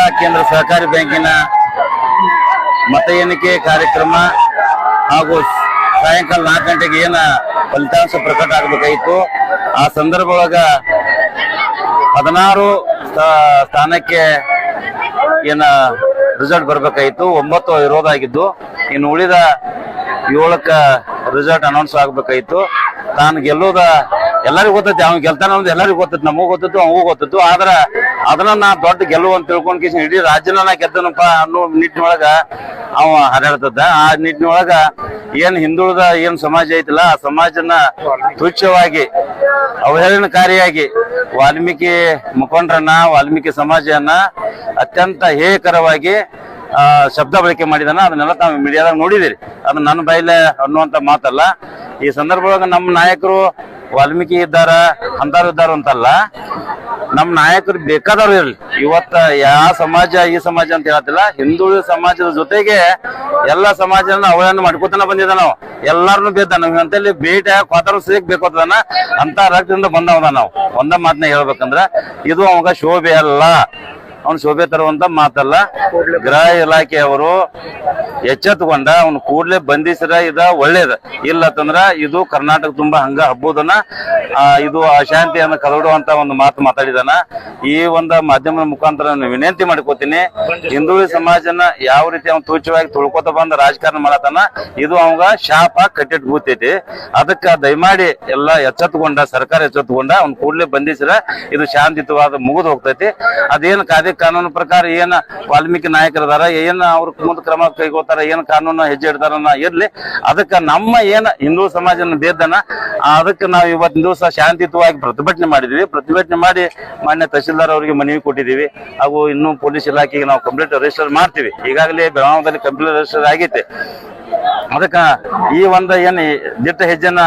ಜಿಲ್ಲಾ ಕೇಂದ್ರ ಸಹಕಾರಿ ಬ್ಯಾಂಕಿನ ಮತ ಎಣಿಕೆ ಕಾರ್ಯಕ್ರಮ ಹಾಗೂ ಸಾಯಂಕಾಲ ನಾಲ್ಕು ಗಂಟೆಗೆ ಏನ ಫಲಿತಾಂಶ ಪ್ರಕಟ ಆಗಬೇಕಾಯಿತು. ಆ ಸಂದರ್ಭ ಒಳಗ ಹದಿನಾರು ಸ್ಥಾನಕ್ಕೆ ಏನ ರಿಸಲ್ಟ್ ಬರ್ಬೇಕಾಯಿತು. ಒಂಬತ್ತು ವಿರೋಧ ಆಗಿದ್ದು, ಇನ್ನು ಉಳಿದ ಏಳಕ್ಕ ರಿಸಲ್ಟ್ ಅನೌನ್ಸ್ ಆಗ್ಬೇಕಾಯಿತು. ತಾನು ಗೆಲ್ಲೋದ ಎಲ್ಲರಿಗೂ ಗೊತ್ತೈತಿ ಅವ್ನು ಗೆಲ್ತಾನ ಅಂತ ಎಲ್ಲರಿಗೂ ಗೊತ್ತೈತಿ ನಮಗೂ ಗೊತ್ತಿತ್ತು ಅವಗೂ ಗೊತ್ತಿತ್ತು ಆದ್ರ ಅದನ್ನ ನಾ ದೊಡ್ಡ ಗೆಲುವು ಅಂತ ತಿಳ್ಕೊಂಡ್ ಕಿಶನ್ ಇಡೀ ರಾಜ್ಯನ ನಾ ಗೆದ್ದನಪ್ಪ ಅನ್ನೋ ನಿಟ್ಟಿನೊಳಗ ಅವ ಹರಡ್ತದ ಆ ನಿಟ್ಟಿನೊಳಗ ಏನ್ ಹಿಂದುಳಿದ ಏನ್ ಸಮಾಜ ಐತಿಲ್ಲ ಆ ಸಮಾಜನ ತುಚ್ಛವಾಗಿ ಅವಹೇಳನಕಾರಿಯಾಗಿ ವಾಲ್ಮೀಕಿ ಮುಖಂಡರನ್ನ ವಾಲ್ಮೀಕಿ ಸಮಾಜವನ್ನ ಅತ್ಯಂತ ಹೇಯಕರವಾಗಿ ಆ, ಶಬ್ದ ಬಳಕೆ ಮಾಡಿದಾನ. ಅದನ್ನೆಲ್ಲ ತಾವು ಮೀಡಿಯಾದಾಗ ನೋಡಿದಿರಿ. ಅದು ನನ್ನ ಬೈಲೆ ಅನ್ನುವಂತ ಮಾತಲ್ಲ. ಈ ಸಂದರ್ಭದೊಳಗ ನಮ್ಮ ನಾಯಕರು ವಾಲ್ಮೀಕಿ ಇದ್ದಾರ ಅಂತಾರು ಇದ್ದಾರ ಅಂತಲ್ಲ ನಮ್ಮ ನಾಯಕರು ಬೇಕಾದವ್ರು ಇರ್ಲಿ. ಇವತ್ತ ಯಾವ ಸಮಾಜ, ಈ ಸಮಾಜ ಅಂತ ಹೇಳ್ತಿಲ್ಲ ಹಿಂದುಳಿದ ಸಮಾಜದ ಜೊತೆಗೆ ಎಲ್ಲ ಸಮಾಜನ ಅವಳನ್ನು ಮಾಡ್ಕೋತಾನ ಬಂದಿದ್ದ ನಾವು. ಎಲ್ಲಾರನು ಬೇದ ನಮ್ಗೆ ಅಂತಲ್ಲಿ ಬೇಟ ಕ್ವಾತರ ಸಿಗ್ ಬೇಕೋತದನ ಅಂತ ರಕ್ತದಿಂದ ಬಂದವದ ನಾವು. ಒಂದ ಮಾತನ್ನ ಹೇಳ್ಬೇಕಂದ್ರ, ಇದು ಅವಾಗ ಶೋಭೆ ಅಲ್ಲ. ಅವ್ನು ಶೋಭೆ ತರುವಂತ ಮಾತಲ್ಲ. ಗೃಹ ಇಲಾಖೆಯವರು ಎಚ್ಚೆತ್ಕೊಂಡ ಅವ್ನು ಕೂಡ್ಲೇ ಬಂಧಿಸಿರ ಇದ ಒಳ್ಳೇದ. ಇಲ್ಲತ್ತಂದ್ರ ಇದು ಕರ್ನಾಟಕ ತುಂಬಾ ಹಂಗ ಹಬ್ಬದನ್ನ ಇದು ಅಶಾಂತಿಯನ್ನು ಕದಡುವಂತ ಒಂದು ಮಾತು ಮಾತಾಡಿದಾನ. ಈ ಒಂದು ಮಾಧ್ಯಮದ ಮುಖಾಂತರ ವಿನಂತಿ ಮಾಡ್ಕೋತೀನಿ, ಹಿಂದೂ ಸಮಾಜನ ಯಾವ ರೀತಿ ಅವ್ನು ತೂಚವಾಗಿ ತುಳ್ಕೊತ ಬಂದ ರಾಜಕಾರಣ ಮಾಡತಾನ, ಇದು ಅವಂಗ ಶಾಪ ಕಟ್ಟಿಟ್ ಕೂತೈತಿ ಅದಕ್ಕ ದಯಮಾಡಿ ಎಲ್ಲಾ ಎಚ್ಚೆತ್ತುಕೊಂಡ, ಸರ್ಕಾರ ಎಚ್ಚೆತ್ಕೊಂಡ ಅವ್ನು ಕೂಡ್ಲೇ ಬಂಧಿಸಿರ, ಇದು ಶಾಂತಿಯುತವಾದ ಮುಗಿದು ಹೋಗ್ತೈತಿ. ಅದೇನ್ ಕಾಯ್ದೆ ಕಾನೂನು ಪ್ರಕಾರ ಏನ ವಾಲ್ಮೀಕಿ ನಾಯಕರ ನಾಯಕರದಾರ, ಏನ ಅವ್ರ ಮುಂದೆ ಕ್ರಮ ಕೈಗೊಳ್ತಾರ, ಏನ್ ಕಾನೂನು ಹೆಜ್ಜೆ ಇಡ್ತಾರ ಇರ್ಲಿ. ಅದಕ್ಕ ನಮ್ಮ ಏನ ಹಿಂದೂ ಸಮಾಜನ ಬೇದನ ಅದಕ್ಕೆ ನಾವು ಇವತ್ತಿನ ದಿವಸ ಶಾಂತಿಯುತವಾಗಿ ಪ್ರತಿಭಟನೆ ಮಾಡಿದೀವಿ. ಪ್ರತಿಭಟನೆ ಮಾಡಿ ಮಾನ್ಯ ತಹಶೀಲ್ದಾರ್ ಅವರಿಗೆ ಮನವಿ ಕೊಟ್ಟಿದೀವಿ. ಹಾಗೂ ಇನ್ನು ಪೊಲೀಸ್ ಇಲಾಖೆಗೆ ನಾವು ಕಂಪ್ಲೇಂಟ್ ರಿಜಿಸ್ಟರ್ ಮಾಡ್ತೀವಿ. ಈಗಾಗಲೇ ಬೆಳಗಾವದಲ್ಲಿ ಕಂಪ್ಲೇಂಟ್ ರಿಜಿಸ್ಟರ್ ಆಗೈತೆ. ಅದಕ್ಕ ಈ ಒಂದ ಏನ್ ದಿಟ್ಟ ಹೆಜ್ಜೆನ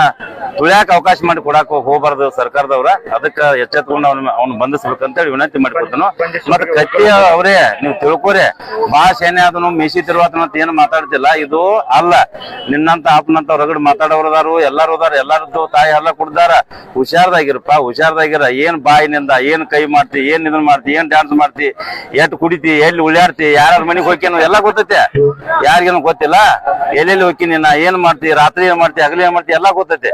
ತುಳಿಯಾಕ ಅವಕಾಶ ಮಾಡಿ ಕೊಡಾಕ ಹೋಗಬಾರ್ದು ಸರ್ಕಾರದವ್ರ. ಅದಕ್ಕ ಎಚ್ಚೆತ್ಕೊಂಡು ಅವ್ನ ಅವ್ನು ಬಂಧಿಸ್ಬೇಕಂತೇಳಿ ವಿನಂತಿ ಮಾಡ್ಕೊಡ್ತಾನೋ ಮತ್ತೆ ಕತ್ತಿ ಅವರೇ, ನೀವು ತಿಳ್ಕೊರಿ. ಭಾಷೆ ಸೇನೆ ಅದನ್ನು ಮೀಸಿ ತಿರುವಾತನ ಅಂತ ಏನು ಮಾತಾಡ್ತಿಲ್ಲ. ಇದು ಅಲ್ಲ. ನಿನ್ನಂತ ಆಪ್ನಂತ ಹೊರಗಡೆ ಮಾತಾಡೋರದಾರು ಎಲ್ಲಾರು ಅದಾರ, ಎಲ್ಲಾರದ್ದು ತಾಯಿ ಎಲ್ಲ ಕುಡ್ದಾರ. ಹುಷಾರ್ದಾಗಿರಪ್ಪ, ಹುಷಾರ್ದಾಗಿರ. ಏನ್ ಬಾಯಿನಿಂದ, ಏನ್ ಕೈ ಮಾಡ್ತಿ, ಏನ್ ಇದನ್ ಮಾಡ್ತಿ, ಏನ್ ಡ್ಯಾನ್ಸ್ ಮಾಡ್ತಿ ಎಟ್ ಕುಡಿತಿ, ಎಲ್ಲಿ ಉಳ್ಯಾಡ್ತಿ ಯಾರ ಮನೆಗೆ ಹೋಗ್ಯಾನ ಎಲ್ಲ ಗೊತ್ತೈತೆ. ಯಾರಿಗೇನು ಗೊತ್ತಿಲ್ಲ. ಎಲ್ಲೆಲ್ಲಿ ಹೋಗ್ತೀನಿ ನಾ ಏನ್ ಮಾಡ್ತಿ, ರಾತ್ರಿ ಏನ್ ಮಾಡ್ತಿ, ಹಗಲಿ ಏನ್ ಮಾಡ್ತಿ, ಎಲ್ಲಾ ಗೊತ್ತೈತೆ.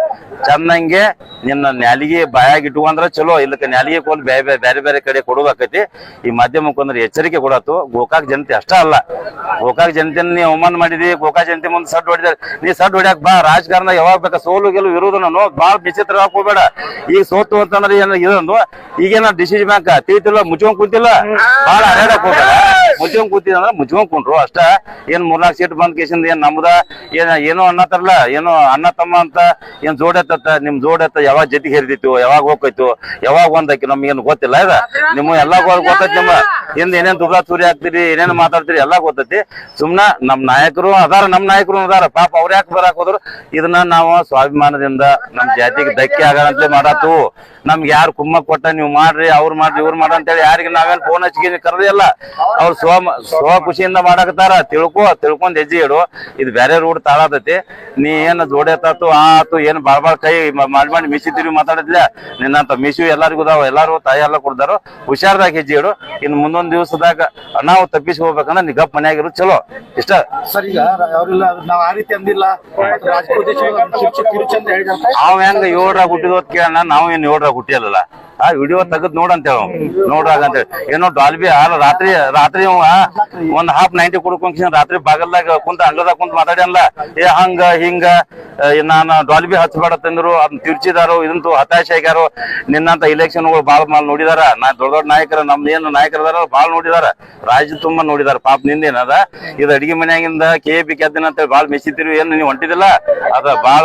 ಚಂದಂಗೆ ನಿನ್ನ ನ್ಯಾಲಿಗೆ ಬಾಯಾಗಿ ಇಟ್ಕೊಂಡ್ರ ಚಲೋ ಇಲ್ಲಕ ನ್ಯಾಲಿಗೆ ಕೋಲ್ ಬೇರೆ ಬೇರೆ ಬೇರೆ ಕಡೆ ಕೊಡೋದಾಕೈತಿ ಈ ಮಾಧ್ಯಮಕ್ಕೆ ಅಂದ್ರೆ ಎಚ್ಚರಿಕೆ ಕೊಡತ್ತು ಗೋಕಾಕ್ ಜನತೆ ಅಷ್ಟ ಅಲ್ಲ. ಗೋಕಾಕ್ ಜನತೆ ನೀ ಅವಮಾನ ಮಾಡಿದಿ, ಗೋಕಾಕ್ ಜನತೆ ಮುಂದೆ ಸಡ್ ಹೊಡಿದ್ರೆ. ನೀ ಸಡ್ ಹೊಡ್ಯಾಕ್ ಬಾ, ರಾಜಕಾರಣ ಯಾವಾಗ ಬೇಕಾ, ಸೋಲು ಗೆಲುವು ವಿರೋಧ ನಾನು ಬಾಳ ವಿಚಿತ್ರ ಹೋಗ್ಬೇಡ ಈಗ ಸೋತು ಅಂತಂದ್ರೆ ಏನ ಇದೊಂದು? ಈಗೇನ ಡಿಸಿಷನ್ ಬ್ಯಾಂಕ್ ತಿಳಿತಿಲ್ಲ ಮುಚ್ಕೊಂಡ್ ಕುಂತಿಲ್ಲ. ಬಾಳ ಹರಡಕ್ ಹೋಗಲ್ಲ ಮುಚ್ಕೊಂಡ್ ಕೂತಿದ ಅಂದ್ರೆ ಮುಚ್ಕೊಂಡ್ ಕುಂಟ್ರು. ಅಷ್ಟ ಏನ್ ಮೂರ್ನಾಲ್ಕು ಸೀಟ್ ಬಂದ್ ಕೇಸಿಂದ ಏನ್ ನಮ್ದ ಏನ ಏನೋ ಅನ್ನತ್ತಾರಲ್ಲ ಏನೋ ಅಣ್ಣ ತಮ್ಮ ಅಂತ ಏನ್ ಜೋಡತ್ತ ನಿಮ್ ಜೋಡತ್ತ ಯಾವಾಗ ಜೊತೆಗೆ ಹೇರಿದಿತ್ತು ಯಾವಾಗ ಹೋಗ್ತೈತು ಯಾವಾಗ ಒಂದಕ್ಕೆ ನಮ್ಗೇನು ಗೊತ್ತಿಲ್ಲ ಇದ ನಿಮ್ಮ ಎಲ್ಲಾ ಗೊತ್ತೈತಿ ನಿಮ್ಮ ಹಿಂದ ಏನೇನ್ ದುಬ್ಬ ಚೂರಿ ಹಾಕ್ತಿರಿ ಏನೇನ್ ಮಾತಾಡ್ತೀರಿ ಎಲ್ಲಾ ಗೊತ್ತೈತಿ. ಸುಮ್ನ ನಮ್ ನಾಯಕರು ಅದಾರ ನಮ್ ನಾಯಕರು ಅದಾರ. ಪಾಪ ಅವ್ರ ಯಾಕೆ ಬರಾಕ್ ಹೋದ್ರು? ಇದನ್ನ ನಾವು ಸ್ವಾಭಿಮಾನದಿಂದ ನಮ್ ಜಾತಿಗೆ ಧಕ್ಕೆ ಆಗಂತ ಮಾಡಾತು. ನಮ್ಗೆ ಯಾರು ಕುಮ್ಮ ಕೊಟ್ಟ ನೀವು ಮಾಡ್ರಿ ಅವ್ರು ಮಾಡ್ರಿ ಇವ್ರು ಮಾಡ್ರಿ ಅಂತೇಳಿ ಯಾರಿಗೆ ನಾವೇನ್ ಫೋನ್ ಹಚ್ಚಿಗೆ ಕರೆದಿಲ್ಲ ಅವ್ರು ಸ್ವ ಸ್ವ ಖುಷಿಯಿಂದ ಮಾಡಾಕತ್ತಾರ. ತಿಳ್ಕೊ ತಿಳ್ಕೊಂಡ್ ಹೆಜ್ಜೆ ಇಡು. ಇದು ಬೇರೆ ರೂಟ್ ತಾಳತತಿ. ನೀ ಏನ್ ಜೋಡಿ ಆತು ಆ ಆತು ಏನ್ ಬಾಳ್ ಬಾಳ್ ಕೈ ಮಾಡಿ ಮಾಡಿ ಮಿಸಿ ತಿರುಗಿ ಮಾತಾಡಿದ್ಲ? ನಿನ್ನಂತ ಮಿಸಿ ಎಲ್ಲರಿಗೂ ಅದಾವ. ಎಲ್ಲಾರು ತಾಯಿ ಎಲ್ಲ ಕೊಡ್ತಾರೋ ಹುಷಾರ್ದಾಗ ಹೆಜ್ಜೆ ಇಡು. ಇನ್ ಮುಂದೊಂದ್ ದಿವಸದಾಗ ನಾವು ತಪ್ಪಿಸಿ ಹೋಗ್ಬೇಕಂದ್ರೆ ನೀ ಮನ್ಯಾಗ ಮನ್ಯಾಗಿರು ಚಲೋ. ಇಷ್ಟ? ಸರ್ ಈಗ ಅವ್ರೆಲ್ಲ ನಾವ್ ಆ ರೀತಿ ಅಂದಿಲ್ಲ. ಅವ ಹೆಂಗ ಏಳ್ರಾಗ ಹುಟ್ಟಿದೋತ್ ಕೇಳಣ ನಾವು ಏನ್ ಏಳ್ರಾಗ ಹುಟ್ಟಿಯಲ್ಲ ಆ ವಿಡಿಯೋ ತೆಗದ್ ನೋಡಂತೇಳ ನೋಡ್ರಾಗ ಅಂತ ಹೇಳಿ ಏನೋ ಡಾಲ್ಬಿ ಆ ರಾತ್ರಿ ರಾತ್ರಿ ಒಂದ್ ಹಾಫ್ ನೈಂಟಿ ಕುಡ್ಕೊಂಡ್ ರಾತ್ರಿ ಬಾಗಲ್ದಾಗ ಕುಂತ ಅಂಗದಾಗ ಕುಂತ ಮಾತಾಡ್ಯಲ್ಲ ಏ, ಹಂಗ, ಹಿಂಗ ನಾನು ಡಾಲ್ಬಿ ಹಚ್ಚಬೇಡ ತಂದ್ರು ಅದನ್ನ ತಿರ್ಚಿದಾರು, ಇದಂತೂ ಹತಾಶೆ ಆಗ್ಯಾರು. ನಿನ್ನಂತ ಇಲೆಕ್ಷನ್ಗಳು ಬಾಳ ಮಾಲ್ ನೋಡಿದಾರ. ನಾ ದೊಡ್ಡ ದೊಡ್ಡ ನಾಯಕರ, ನಮ್ದು ಏನು ನಾಯಕರದಾರ ಬಾಳ ನೋಡಿದಾರ. ರಾಜ್ಯ ತುಂಬಾ ನೋಡಿದಾರ, ಪಾಪ ನಿಂದೇನದ ಇದು ಅಡಿಗೆ ಮನ್ಯಾಗಿಂದ ಕೆ ಪಿ ಕೆದ್ದಿನ ಅಂತ ಬಾಳ ಮೆಚ್ಚಿತಿರು ಏನ್ ನೀವು ಹೊಂಟಿದಿಲ್ಲ ಅದ ಬಾಳ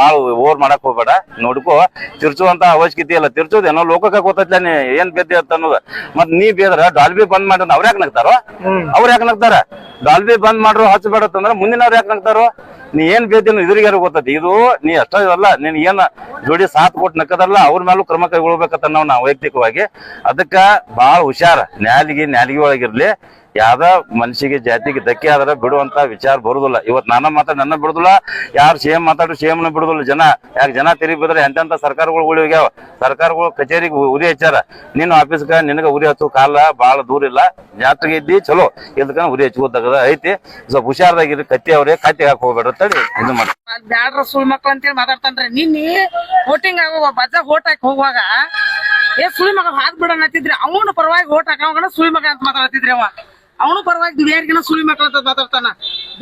ಬಾಳ ಓವರ್ ಮಾಡಕ್ ಹೋಗ್ಬೇಡ. ನೋಡ್ಕೋ, ತಿರ್ಚುವಂತ ಅವಶ್ಯಕತೆ ಇಲ್ಲ. ತಿರ್ಚೋದೇನೋ ಲೋಕಕ್ಕೆ ನೀ, ಏನ್ ಬೇದ್ದೆ ಅಂತ ಅನ್ನೋದು. ಮತ್ ನೀ ಬೇದ್ರ ಡಾಲ್ಬಿ ಬಂದ್ ಮಾಡಿ ಅವ್ರ ಯಾಕೆ ನಗ್ತಾರೋ? ಅವ್ರ ಯಾಕೆ ನಗ್ತಾರ? ಡಾಲ್ಬಿ ಬಂದ್ ಮಾಡ್ರು ಹಚ್ಚಬೇಡ ಅಂತಂದ್ರ ಮುಂದಿನವ್ರು ಯಾಕೆ ನಗ್ತಾರೋ? ನೀ ಏನ್ ಬೇದಿನ ಇದ್ರಿಗೆ ಗೊತ್ತೈತಿ. ಇದು ನೀ ಅಷ್ಟೇ ಅಲ್ಲ ನೀನ್ ಏನ್ ಜೋಡಿ ಸಾಥ್ ಕೊಟ್ಟು ನಕ್ಕದಲ್ಲ ಅವ್ರ ಮೇಲೂ ಕ್ರಮ ಕೈಗೊಳ್ಬೇಕತ್ತ ನಾವು ನಾವು ವೈಯಕ್ತಿಕವಾಗಿ. ಅದಕ್ಕ ಬಾಳ ಹುಷಾರ. ನ್ಯಾಲಿಗೆ ನ್ಯಾಲಿಗೆ ಒಳಗಿರ್ಲಿ. ಯಾವ್ದ ಮನುಷ್ಯಗೆ ಜಾತಿಗೆ ಧಕ್ಕೆ ಆದ್ರೆ ಬಿಡುವಂತ ವಿಚಾರ ಬರುದಿಲ್ಲ. ಇವತ್ ನನ್ನ ಮಾತಾಡ ನನ್ನ ಬಿಡುದಿಲ್ಲ, ಯಾರು ಸೇಮ್ ಮಾತಾಡು ಸೇಮ್ನ ಬಿಡುದಿಲ್ಲ ಜನ. ಯಾಕೆ ಜನ ತಿರುಗಿ ಬಿದ್ರೆ ಎಂತೆಂತ ಸರ್ಕಾರಗಳು ಉಳಿ ಹೋಗ್ಯಾವ? ಸರ್ಕಾರಗಳು ಕಚೇರಿಗೆ ಉರಿ ಹಚ್ಚಾರ ನಿನ್ನ ಆಫೀಸ್ಗ ನಿನಗ ಉರಿ ಹಚ್ಚು, ಕಾಲ ಬಹಳ ದೂರ ಇಲ್ಲ. ಜಾತ್ರೆಗೆ ಇದ್ದಿ ಚಲೋ. ಇದ್ಕ ಉರಿ ತಗದ ಐತಿ. ಸ್ವಲ್ಪ ಹುಷಾರ್ದಾಗಿರಿ, ಕತ್ತಿ ಅವ್ರೆ, ಕತ್ತಿ ಹಾಕಿ ಹೋಗ್ಬೇಡ ತಡಿ ಇದು ಮಾಡಿ. ಬ್ಯಾಡ್ರ ಸುಳ್ ಮಕ್ಳು ಅಂತೇಳಿ ಮಾತಾಡ್ತಾನ್ರಿ. ನಿನ್ನಿ ವೋಟಿಂಗ್ ಆಗುವ ಬಜ ಓಟ್ ಹಾಕಿ ಹೋಗುವಾಗ, ಏ ಸುಳಿ ಮಗ ಹಾಕ್ ಬಿಡ ಅನ್ನತ್ತಿದ್ರಿ ಅವನು ಪರವಾಗಿ ಓಟ್ ಹಾಕೋಣ ಸುಳಿ ಮಗ ಅಂತ ಮಾತಾಡ್ತಿದ್ರಿ ಅವ. ಅವನು ಪರವಾಗಿ ದುಡಿಯಾರಿಗಿನ ಸುಳಿ ಮಕ್ಳು ಅಂತ ಮಾತಾಡ್ತಾನ.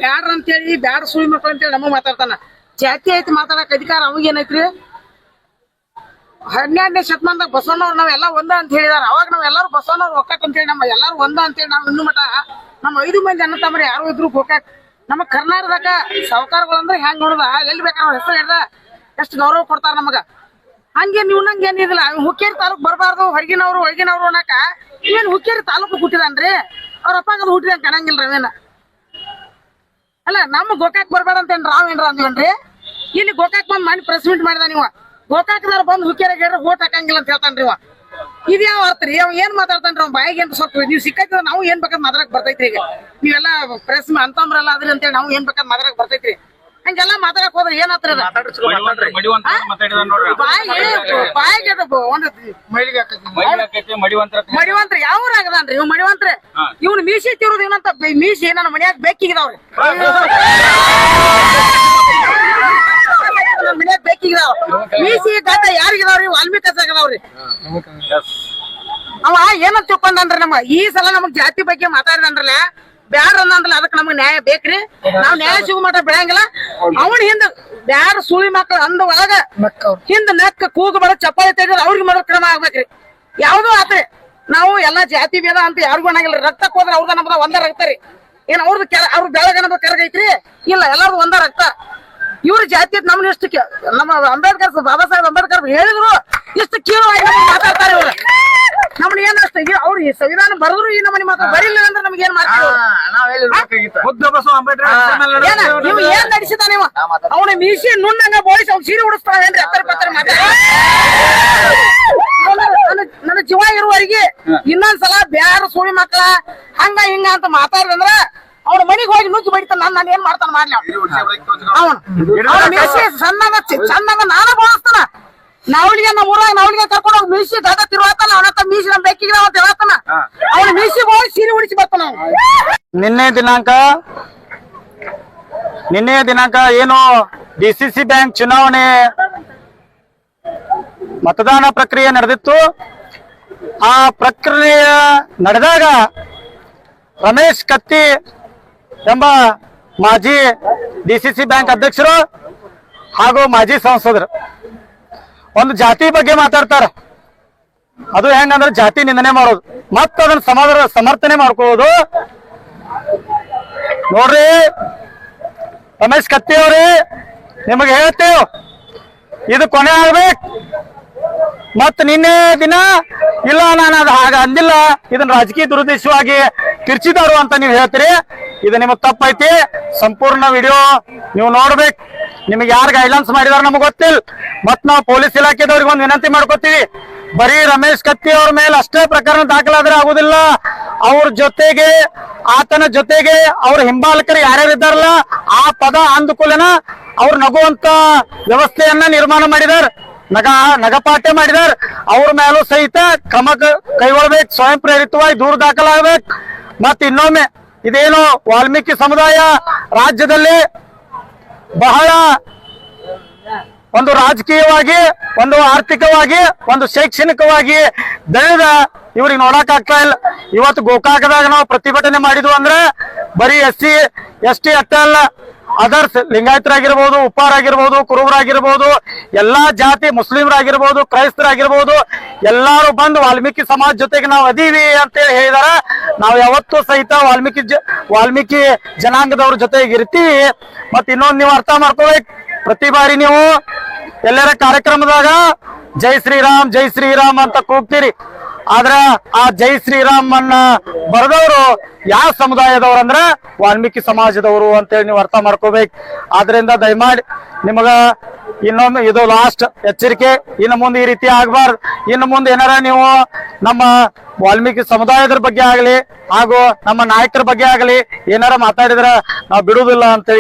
ಬ್ಯಾಡ್ರ ಅಂತೇಳಿ ಬ್ಯಾಡ ಸುಳಿ ಮಕ್ಳು ಅಂತೇಳಿ ನಮಗ್ ಮಾತಾಡ್ತಾನ. ಜಾತಿ ಐತಿ ಮಾತಾಡಕ್ ಅಧಿಕಾರ ಅವಾಗ ಏನೈತ್ರಿ? ಹನ್ನೆರಡನೇ ಶತಮಾನದಾಗ ಬಸವಣ್ಣವ್ರು ನಾವೆಲ್ಲ ಒಂದ ಅಂತ ಹೇಳಿದಾರ. ಅವಾಗ ನಾವ್ ಎಲ್ಲಾರು ಬಸವಣ್ಣವ್ರು ಒಕ್ಕಕ್ ಅಂತೇಳಿ ನಮ್ಮ ಎಲ್ಲಾರು ಒಂದ ಅಂತೇಳಿ ನಾವು ಇನ್ನು ಮಟ ನಮ್ಮ ಐದು ಮಂದಿ ಅನ್ನ ತಮ್ಮ ಯಾರು ಇದ್ರು ಹೋಗಕ್ ನಮ್ಮ ಕರ್ನಾಟಕದಾಗ ಸಾವುಕಾರಗಳಂದ್ರೆ ಹೆಂಗ್ ನೋಡುದ? ಎಲ್ಲಿ ಬೇಕಾದ್ರೆ ಹೆಸರು ಹೇಳ್ದ. ಎಷ್ಟು ಗೌರವ ಕೊಡ್ತಾರ ನಮಗ? ಹಂಗೆ ನೀವು ನಂಗೆ ಏನಿದಿಲ್ಲ ಹುಕ್ಕೇರಿ ತಾಲೂಕ್ ಬರಬಾರ್ದು, ಹೊರಗಿನವ್ರು, ಒಳಗಿನವ್ರು ಅನ್ನಕ. ಇವೇನ್ ಹುಕ್ಕೇರಿ ತಾಲೂಕು ಹುಟ್ಟಿದನ್ರಿ, ಅವ್ರ ಅಪ್ಪಗದು ಹುಟ್ಟಿದ ಕಾಣಂಗಿಲ್ರಿ ಅವೇನ ಅಲ್ಲ, ನಮ್ಮ ಗೋಕಾಕ್ ಬರ್ಬೇಡ ಅಂತ ರಾವ್ ಏನ್ರ ಅಂದ್ವನ್ರಿ? ಇಲ್ಲಿ ಗೋಕಾಕ್ ಬಂದ್ ಮಾಡಿ ಪ್ರೆಸ್ ಮೀಟ್ ಮಾಡಿದ ನೀವು. ಗೋಕಾಕ್ದಾರ ಬಂದ್ ಹುಕ್ಕೇರಿ ಹೇಳ್ರಿ ಓಟ್ ಹಾಕಂಗಿಲ್ಲ ಅಂತ ಹೇಳ್ತಾನ್ರಿ ಇವ. ಇದು ಯಾವ ಅರ್ಥ ರೀ? ಅವ್ ಏನ್ ಮಾತಾಡ್ತಾನ್ರಿ ಅವ್ನ ಬಾಯಿಗೆ ಏನ್ ಸ್ವಲ್ಪ ನೀವು ಸಿಕ್ಕೈತಿ ನಾವು ಏನ್ ಬೇಕಾದ್ ಮಾತಾಡಕ್ ಬರ್ತೈತ್ರಿ ಈಗ. ನೀವೆಲ್ಲ ಪ್ರೆಸ್ ಅಂತಂಬ್ರಲ್ಲ ಅದ್ರಿ ಅಂತೇಳಿ ನಾವು ಏನ್ ಬೇಕಾದ್ ಮಾತಾಡಕ್ ಬರ್ತೈತ್ರಿ. ಹಂಗೆಲ್ಲ ಮಾತಾಡಕ್ ಹೋದ್ರೆ ಏನತ್ರ ಬಾಯಿಗೆ ಒಂದು ಮಡಿವಂತ್ರ ಯಾವ ಆಗದನ್ರಿ? ಇವ್ ಮಡಿವಂತ್ರ. ಇವ್ನ ಮೀಸಿ ತಿರುದ ಏನಂತ ಮೀಸಿ ನನ್ನ ಮನ್ಯಾಗ ಬೇಕಿಗಿದಾವ್ರಿ. ಮನ್ಯಾಗ ಬೇಕಿಗಿದಾವ. ಮೀಸಿ ಗಡ್ಡ ಯಾರಿಗಿದಾವ್ರಿ? ವಾಲ್ಮೀಕಿ ಕಸಾಗದವ್ರಿ ಅವ ಏನಂತ ತಿಳ್ಕೊಂಡ್ರಿ ನಮ್ಮ ಈ ಸಲ ನಮಗ್ ಜಾತಿ ಬಗ್ಗೆ ಮಾತಾಡಿದನ್ರಲ್ಲ ಬ್ಯಾಡ್ರಂದ್ರಲ್ಲ ಅದಕ್ಕೆ ನಮಗ್ ನ್ಯಾಯ ಬೇಕ್ರಿ. ನಾವ್ ನ್ಯಾಯ ಸಿಗೋ ಮಾತ್ರ ಬೆಳಂಗಿಲ್ಲ ಅವನ ಹಿಂದ ಬ್ಯಾರ ಸುಳಿ ಮಕ್ಕಳ ಅಂದ ಒಳಗ ಹಿಂದ ನಕ್ಕ ಕೂಗ ಬಡ ಚಪ್ಪಾಳಿ ತೆಗೆದ್ರೆ ಅವ್ರಿಗೆ ಮಾಡೋ ಕ್ರಮ ಆಗ್ಬೇಕ್ರಿ. ಯಾವ್ದು ಆತ್ರಿ ನಾವು ಎಲ್ಲಾ ಜಾತಿ ಭೇದ ಅಂತ ಯಾರಿಗೂ ಅನ್ನಂಗಿಲ್ಲ ರಕ್ತಕ್ಕೆ ಹೋದ್ರೆ ಅವ್ರದ ನಮ್ದ ಒಂದ ರಕ್ತ ರೀ. ಏನ್ ಅವ್ರದ್ದು ಕೆರ ಅವ್ರ ಬೆಳಗನದ ಕೆರಗೈತ್ರಿ? ಇಲ್ಲ ಎಲ್ಲಾರ್ದು ಒಂದ ರಕ್ತ. ಇವ್ರ ಜಾತಿ ನಮ್ನ ಎಷ್ಟು ಕೇ- ನಮ್ಮ ಅಂಬೇಡ್ಕರ್ ಬಾಬಾ ಸಾಹೇಬ್ ಅಂಬೇಡ್ಕರ್ ಹೇಳಿದ್ರು ಇಷ್ಟು ಕೀಳು ಮಾತಾಡ್ತಾರೆ ಇವ್ರು. ನಮ್ನ ಏನಷ್ಟು ಈ ಸಂವಿಧಾನ ಬರೆದ್ರು ಈ ನಮ್ಮನೆ ಮಾತ್ರ ಬರಿಲ್ಲ ಅಂದ್ರೆ ನಮ್ಗೆ ಏನ್ ಮಾಡ್ತೀವಿ? ಏನ ನೀವು ಏನ್ ನಡೆಸಿದ ನೀವು? ಅವನ ಮೀಸಿ ನುಣ್ಣಂಗ ಬೋಳಿಸಿ ಅವ್ನ ಸೀರೆ ಅಂದ್ರೆ ಹತ್ತರ ಪತ್ತರ ನನ್ನ- ಜೀವ ಇರುವವರಿಗೆ ಇನ್ನೊಂದ್ಸಲ ಬ್ಯಾರ ಸುಳಿ ಮಕ್ಕಳ ಹಂಗ ಹಿಂಗ ಅಂತ ಮಾತಾಡಿದಂದ್ರ ಅವ್ನ ಮನೆಗೆ ಹೋಗಿ ನುಗ್ಗಿ ಬಡಿತಾನ ನಾನು ನಾನು ಏನ್ ಮಾಡ್ತಾನ ಮಾಡ್ಲಿ ಅವನು. ಸಣ್ಣ ಸಣ್ಣಗ ಚಂದಾಗ ನಾನ ಬೋಳಿಸ್ತಾನ. ನಾವಳಿಗೆ ನಮ್ಮ ಊರಾಗ ನಾವಳಿಗೆ ಕರ್ಕೊಂಡು ಹೋಗಿ ಮೀಸಿ ದಾಗ ತಿರುವಾತಾನ ಅವನ ಮೀಸಿ ನಮ್ ಬೆಕ್ಕಿಗೆ ಅಂತ ಹೇಳ್ತಾನ ಅವನ ಮೀಸಿ ಹೋಗಿ ಸೀರೆ ಉಡಿಸಿ ಬರ್ತಾನ ನಿನ್ನೆ ದಿನಾಂಕ ನಿನ್ನೆ ದಿನಾಂಕ ಏನು ಡಿ ಸಿ ಸಿ ಬ್ಯಾಂಕ್ ಚುನಾವಣೆ ಮತದಾನ ಪ್ರಕ್ರಿಯೆ ನಡೆದಿತ್ತು. ಆ ಪ್ರಕ್ರಿಯೆ ನಡೆದಾಗ ರಮೇಶ್ ಕತ್ತಿ ಎಂಬ ಮಾಜಿ ಡಿ ಸಿ ಸಿ ಬ್ಯಾಂಕ್ ಅಧ್ಯಕ್ಷರು ಹಾಗೂ ಮಾಜಿ ಸಂಸದರು ಒಂದು ಜಾತಿ ಬಗ್ಗೆ ಮಾತಾಡ್ತಾರ. ಅದು ಹೆಂಗಂದ್ರೆ ಜಾತಿ ನಿಂದನೆ ಮಾಡೋದು. ಮತ್ತ ಅದನ್ನ ಸಮಾಜ ಸಮರ್ಥನೆ ಮಾಡ್ಕೊಳ್ಳೋದು. ನೋಡ್ರಿ, ರಮೇಶ್ ಕತ್ತಿ ಅವ್ರಿ, ನಿಮಗೆ ಹೇಳ್ತೇವ. ಇದು ಕೊನೆ ಆಗ್ಬೇಕು. ಮತ್ ನಿನ್ನೆ ದಿನ, ಇಲ್ಲ, ನಾನು ಅದು ಹಾಗ ಅಂದಿಲ್ಲ. ಇದನ್ನ ರಾಜಕೀಯ ದುರುದ್ದೇಶವಾಗಿ ತಿರ್ಚಿದಾರು ಅಂತ ನೀವು ಹೇಳ್ತೀರಿ. ಇದು ನಿಮಗ್ ತಪ್ಪೈತಿ. ಸಂಪೂರ್ಣ ವಿಡಿಯೋ ನೀವು ನೋಡ್ಬೇಕು. ನಿಮಗೆ ಯಾರು ಗೈಡ್ಲೈನ್ಸ್ ಮಾಡಿದಾರ ನಮ್ಗೆ ಗೊತ್ತಿಲ್ಲ. ಮತ್ ನಾವು ಪೊಲೀಸ್ ಇಲಾಖೆದವ್ರಿಗೆ ಒಂದು ವಿನಂತಿ ಮಾಡ್ಕೋತೀವಿ. ಬರೀ ರಮೇಶ್ ಕತ್ತಿ ಅವ್ರ ಮೇಲೆ ಅಷ್ಟೇ ಪ್ರಕರಣ ದಾಖಲಾದ್ರೆ ಆಗುದಿಲ್ಲ. ಅವ್ರ ಜೊತೆಗೆ, ಆತನ ಜೊತೆಗೆ ಅವ್ರ ಹಿಂಬಾಲಕರು ಯಾರ್ಯಾರು ಇದ್ದಾರಲ್ಲ, ಆ ಪದ ಅಂದುಕೂಲನ ಅವ್ರು ನಗುವಂತ ವ್ಯವಸ್ಥೆಯನ್ನ ನಿರ್ಮಾಣ ಮಾಡಿದಾರ. ನಗ ನಗಪಾಠ್ಯ ಮಾಡಿದಾರ. ಅವ್ರ ಮೇಲೂ ಸಹಿತ ಕ್ರಮ ಕೈಗೊಳ್ಬೇಕು, ಸ್ವಯಂ ಪ್ರೇರಿತವಾಗಿ ದೂರ ದಾಖಲಾಗಬೇಕು. ಮತ್ ಇನ್ನೊಮ್ಮೆ ಇದೇನು ವಾಲ್ಮೀಕಿ ಸಮುದಾಯ ರಾಜ್ಯದಲ್ಲಿ ಬಹಳ ಒಂದು ರಾಜಕೀಯವಾಗಿ, ಒಂದು ಆರ್ಥಿಕವಾಗಿ, ಒಂದು ಶೈಕ್ಷಣಿಕವಾಗಿ ಬೆಳೆದ ಇವ್ರಿಗೆ ನೋಡಕ್ ಆಗ್ತಾ ಇಲ್ಲ. ಇವತ್ತು ಗೋಕಾಕದಾಗ ನಾವು ಪ್ರತಿಭಟನೆ ಮಾಡಿದ್ವು ಅಂದ್ರೆ ಬರೀ ಎಸ್ ಸಿ, ಎಸ್ ಟಿ ಅಷ್ಟೇ ಅಲ್ಲ. ಅದರ್ಸ್ ಲಿಂಗಾಯತರಾಗಿರ್ಬೋದು, ಉಪ್ಪಾರಾಗಿರ್ಬೋದು, ಕುರುಬರಾಗಿರ್ಬೋದು, ಎಲ್ಲಾ ಜಾತಿ ಮುಸ್ಲಿಮರಾಗಿರ್ಬೋದು, ಕ್ರೈಸ್ತರಾಗಿರ್ಬೋದು, ಎಲ್ಲಾರು ಬಂದು ವಾಲ್ಮೀಕಿ ಸಮಾಜ ಜೊತೆಗೆ ನಾವು ಅದೀವಿ ಅಂತೇಳಿ ಹೇಳಿದಾರ. ನಾವು ಯಾವತ್ತೂ ಸಹಿತ ವಾಲ್ಮೀಕಿ ವಾಲ್ಮೀಕಿ ಜನಾಂಗದವ್ರ ಜೊತೆಗೆ ಇರ್ತೀವಿ. ಮತ್ ಇನ್ನೊಂದು ನೀವು ಅರ್ಥ ಮಾಡ್ಕೋಬೇಕು. ಪ್ರತಿ ಬಾರಿ ನೀವು ಎಲ್ಲರ ಕಾರ್ಯಕ್ರಮದಾಗ ಜೈ ಶ್ರೀರಾಮ್ ಜೈ ಶ್ರೀರಾಮ್ ಅಂತ ಕೂಗ್ತೀರಿ. ಆದ್ರ ಆ ಜೈ ಶ್ರೀರಾಮ್ ಅನ್ನ ಬರೆದವರು ಯಾವ ಸಮುದಾಯದವ್ರು ಅಂದ್ರ ವಾಲ್ಮೀಕಿ ಸಮಾಜದವರು ಅಂತೇಳಿ ನೀವು ಅರ್ಥ ಮಾಡ್ಕೋಬೇಕು. ಆದ್ರಿಂದ ದಯಮಾಡಿ ನಿಮಗ ಇನ್ನೊಂದು ಇದು ಲಾಸ್ಟ್ ಎಚ್ಚರಿಕೆ. ಇನ್ನು ಮುಂದೆ ಈ ರೀತಿ ಆಗ್ಬಾರ್ದು. ಇನ್ನು ಮುಂದೆ ಏನಾರ ನೀವು ನಮ್ಮ ವಾಲ್ಮೀಕಿ ಸಮುದಾಯದ ಬಗ್ಗೆ ಆಗಲಿ ಹಾಗೂ ನಮ್ಮ ನಾಯಕರ ಬಗ್ಗೆ ಆಗಲಿ ಏನಾರ ಮಾತಾಡಿದ್ರ ನಾವು ಬಿಡುವುದಿಲ್ಲ ಅಂತೇಳಿ